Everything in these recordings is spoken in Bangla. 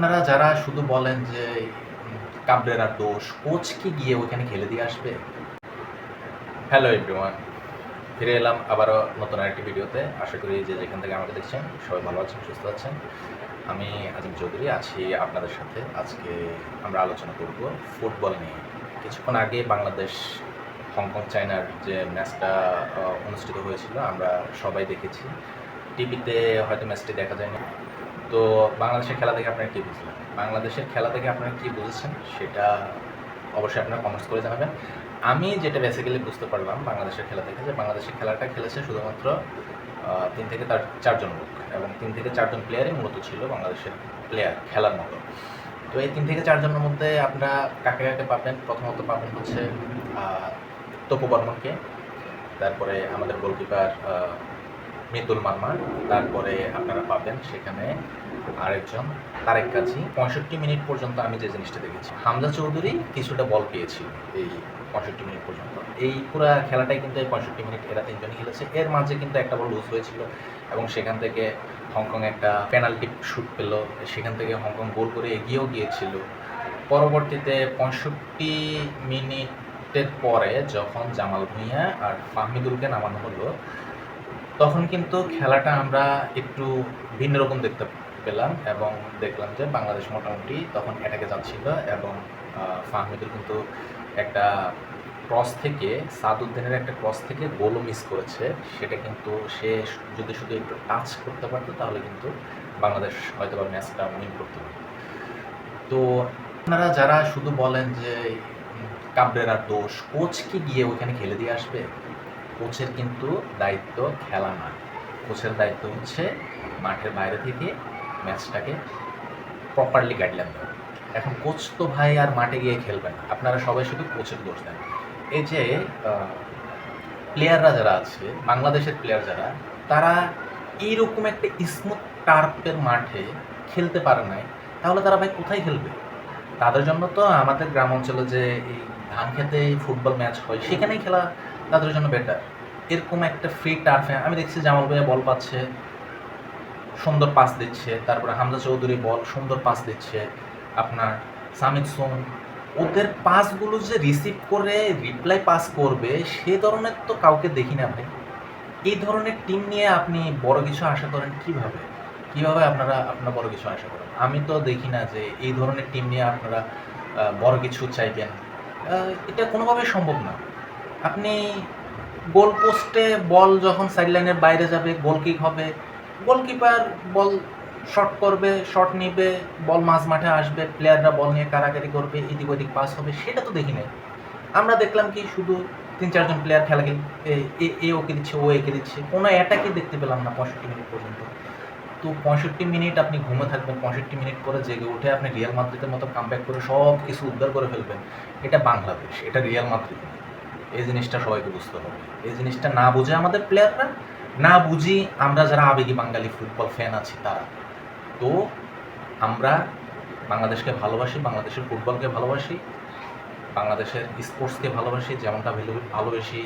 আপনারা যারা শুধু বলেন যে কাবরেরার দোষ, কোচ কি গিয়ে ওইখানে খেলে দিয়ে আসবে? হ্যালো এভরিওয়ান ফিরে এলাম আবারও নতুন আরেকটি ভিডিওতে। আশা করি যে যেখান থেকে আমাকে দেখছেন, সবাই ভালো আছেন, সুস্থ আছেন। আমি আজিম চৌধুরী আছি আপনাদের সাথে। আজকে আমরা আলোচনা করব ফুটবল নিয়ে। কিছুক্ষণ আগে বাংলাদেশ, হংকং, চায়নার যে ম্যাচটা অনুষ্ঠিত হয়েছিল, আমরা সবাই দেখেছি। টিভিতে হয়তো ম্যাচটি দেখা যায়নি। তো বাংলাদেশের খেলা দেখে আপনারা কী বুঝলেন? বাংলাদেশের খেলা থেকে আপনারা কী বুঝেছেন? সেটা অবশ্যই আপনারা কমেন্টস করে জানাবেন। আমি যেটা বেসিক্যালি বুঝতে পারলাম বাংলাদেশের খেলা থেকে যে বাংলাদেশের খেলাটা খেলেছে শুধুমাত্র তিন থেকে তার চারজন লোক এবং তিন থেকে চারজন প্লেয়ারই মূলত ছিল বাংলাদেশের প্লেয়ার খেলার মতো। তো এই তিন থেকে চারজনের মধ্যে আপনারা কাকে কাকে পাবেন? প্রথমত পাবেন হচ্ছে তপু বর্মনকে, তারপরে আমাদের গোলকিপার মৃদুল মার্মা, তারপরে আপনারা পাবেন সেখানে আরেকজন, তারেক কাজী পঁয়ষট্টি মিনিট পর্যন্ত আমি যে জিনিসটা দেখেছি, হামজা চৌধুরী কিছুটা বল পেয়েছিল এই পঁয়ষট্টি মিনিট পর্যন্ত। এই পুরা খেলাটাই কিন্তু এই পঁয়ষট্টি মিনিট এরা তিনজনই খেলেছে। এর মাঝে কিন্তু একটা বল লুজ হয়েছিল এবং সেখান থেকে হংকং একটা পেনাল্টি শুট পেল। সেখান থেকে হংকং গোল করে এগিয়েও গিয়েছিল। পরবর্তীতে পঁয়ষট্টি মিনিটের পরে যখন জামাল ভুঁইয়া আর ফাহমিদুলকে নামানো হলো তখন কিন্তু খেলাটা আমরা একটু ভিন্ন রকম দেখতে পেলাম এবং দেখলাম যে বাংলাদেশ মোটামুটি তখন অ্যাটাকে যাচ্ছিল এবং ফাহমিদুল কিন্তু একটা ক্রস থেকে সাদউদ্দিনের একটা ক্রস থেকে গোলও মিস করেছে। সেটা কিন্তু সে যদি শুধু একটু টাচ করতে পারতো তাহলে কিন্তু বাংলাদেশ হয়তো বা ম্যাচটা উইন করতে। পারতো তো আপনারা যারা শুধু বলেন যে কাবরেরার দোষ কোচ কি গিয়ে ওখানে খেলে দিয়ে আসবে? কোচের কিন্তু দায়িত্ব খেলা না। কোচের দায়িত্ব হচ্ছে মাঠের বাইরে থেকে ম্যাচটাকে প্রপারলি গাইডলাইন দেওয়া। এখন কোচ তো ভাই আর মাঠে গিয়ে খেলবে না। আপনারা সবাই শুধু কোচের দোষ দেন। এই যে প্লেয়াররা যারা আছে, বাংলাদেশের প্লেয়ার যারা, তারা এইরকম একটা স্মুথ টার্পের মাঠে খেলতে পারে নাই। তাহলে তারা ভাই কোথায় খেলবে? তাদের জন্য তো আমাদের গ্রাম অঞ্চলে যে এই ধান খেতে ফুটবল ম্যাচ হয়, সেখানেই খেলা তাদের জন্য বেটার এরকম একটা ফ্রি টার্ফে আমি দেখছি জামাল ভাইয়া বল পাচ্ছে, সুন্দর পাস দিচ্ছে, তারপরে হামজা চৌধুরী বল সুন্দর পাস দিচ্ছে, আপনার সামিদ সোম, ওদের পাসগুলো যে রিসিভ করে রিপ্লাই পাস করবে, সে ধরনের তো কাউকে দেখি না ভাই। এই ধরনের টিম নিয়ে আপনি বড় কিছু আশা করেন কীভাবে? কীভাবে আপনারা, আপনার বড় কিছু আশা করেন? আমি তো দেখি না যে এই ধরনের টিম নিয়ে আপনারা বড় কিছু চাইবেন। এটা কোনোভাবেই সম্ভব না। আপনি গোল পোস্টে বল যখন সাইড লাইনের বাইরে যাবে গোল কিক হবে গোলকিপার বল শট করবে শট নিবে বল মাঝ মাঠে আসবে প্লেয়াররা বল নিয়ে কারাকারি করবে, এদিক ওদিক পাস হবে, সেটা তো দেখি নাই। আমরা দেখলাম কি শুধু তিন চারজন প্লেয়ার খেলা এ- ওকে দিচ্ছে, ও একে দিচ্ছে, কোনো অ্যাটাকই দেখতে পেলাম না পঁয়ষট্টি মিনিট পর্যন্ত। তো পঁয়ষট্টি মিনিট আপনি ঘুমে থাকবেন, পঁয়ষট্টি মিনিট পরে জেগে উঠে আপনি রিয়াল মাদ্রিদের মতো কামব্যাক করে সব কিছু উদ্ধার করে ফেলবেন। এটা বাংলাদেশ, এটা রিয়াল মাদ্রিদ। এই জিনিসটা সবাইকে বুঝতে হবে। এই জিনিসটা না বুঝে আমাদের প্লেয়াররা না বুঝি আমরা যারা আবেগী বাঙালি ফুটবল ফ্যান আছি তারা। তো আমরা বাংলাদেশকে ভালোবাসি, বাংলাদেশের ফুটবলকে ভালোবাসি, বাংলাদেশের স্পোর্টসকে ভালোবাসি, যেমনটা ভালোবাসি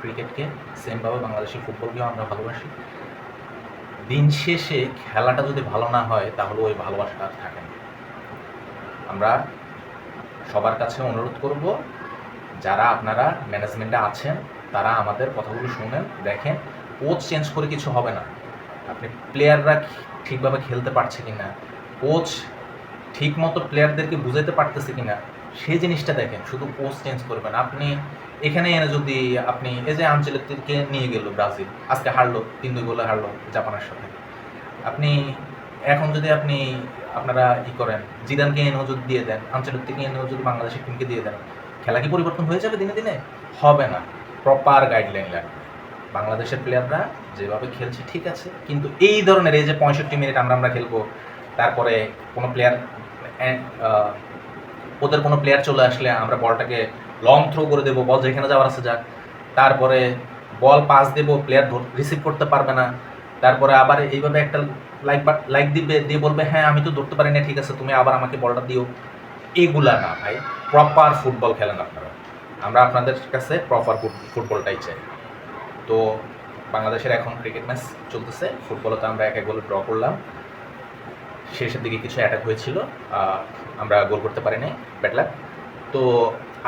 ক্রিকেটকে সেমভাবে বাংলাদেশের ফুটবলকেও আমরা ভালোবাসি। দিন শেষে খেলাটা যদি ভালো না হয়, তাহলে ওই ভালোবাসাটা আর থাকে না। আমরা সবার কাছে অনুরোধ করব যারা আপনারা ম্যানেজমেন্টে আছেন, তারা আমাদের কথাগুলো শুনেন, দেখেন কোচ চেঞ্জ করে কিছু হবে না। আপনি প্লেয়াররা ঠিকভাবে খেলতে পারছে কি না কোচ ঠিক মতো প্লেয়ারদেরকে বুঝাইতে পারতেছে কি না সেই জিনিসটা দেখেন, শুধু কোচ চেঞ্জ করবেন। আপনি এখানে এনে যদি আপনি, এই যে আঞ্চলিককে নিয়ে গেল ব্রাজিল, আজকে হারলো, তিন দুই গোলে হারলো জাপানের সাথে। আপনি এখন যদি আপনি, আপনারা ই করেন, জিদানকে এনেও যদি দিয়ে দেন আঞ্চলিককে এনেও যদি বাংলাদেশের টিমকে দিয়ে দেন খেলা কি পরিবর্তন হয়ে যাবে দিনে দিনে? হবে না। প্রপার গাইডলাইন লাগবে। বাংলাদেশের প্লেয়াররা যেভাবে খেলছে ঠিক আছে, কিন্তু এই ধরনের এই যে পঁয়ষট্টি মিনিট আমরা আমরা খেলব, তারপরে কোনো প্লেয়ার ওদের কোনো প্লেয়ার চলে আসলে আমরা বলটাকে লং থ্রো করে দেবো, বল যেখানে যাওয়ার আছে যাক। তারপরে বল পাস দেবো প্লেয়ার রিসিভ করতে পারবে না। তারপরে আবার এইভাবে একটা লাইক লাইক দিবে, দিয়ে বলবে হ্যাঁ আমি তো ধরতে পারি না ঠিক আছে, তুমি আবার আমাকে বলটা দিও। এগুলা না ভাই প্রপার ফুটবল খেলেন আপনারা। আমরা আপনাদের কাছে প্রপার ফুটবলটাই চাই। তো বাংলাদেশের এখন ক্রিকেট ম্যাচ চলতেছে ফুটবলে তো আমরা এক এক গোলে ড্র করলাম। শেষের দিকে কিছু অ্যাটাক হয়েছিল আমরা গোল করতে পারি নাই ব্যাটলাক তো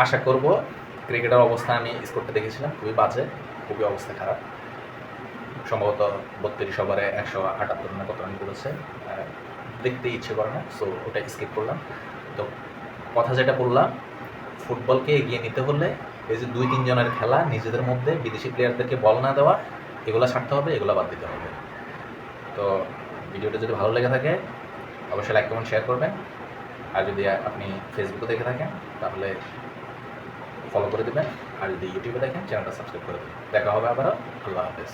আশা করব ক্রিকেটের অবস্থা আমি স্কোরটা দেখেছিলাম, খুবই বাজে, খুবই অবস্থা খারাপ। সম্ভবত বত্রিশ ওভারে একশো আটাত্তর না কত রান করেছে দেখতে ইচ্ছে করে না সো ওটা স্কিপ করলাম। তো কথা যেটা বললাম, ফুটবলকে এগিয়ে নিতে হলে এই যে দুই তিনজনের খেলা নিজেদের মধ্যে বিদেশি প্লেয়ারদেরকে বল না দেওয়া, এগুলো ছাড়তে হবে, এগুলো বাদ দিতে হবে। তো ভিডিওটা যদি ভালো লেগে থাকে, অবশ্যই লাইক কমেন্ট শেয়ার করবেন। আর যদি আপনি ফেসবুকে দেখে থাকেন, তাহলে ফলো করে দেবেন। আর যদি ইউটিউবে দেখেন চ্যানেলটা সাবস্ক্রাইব করে দেবেন। দেখা হবে আবারও। আল্লাহ হাফেজ।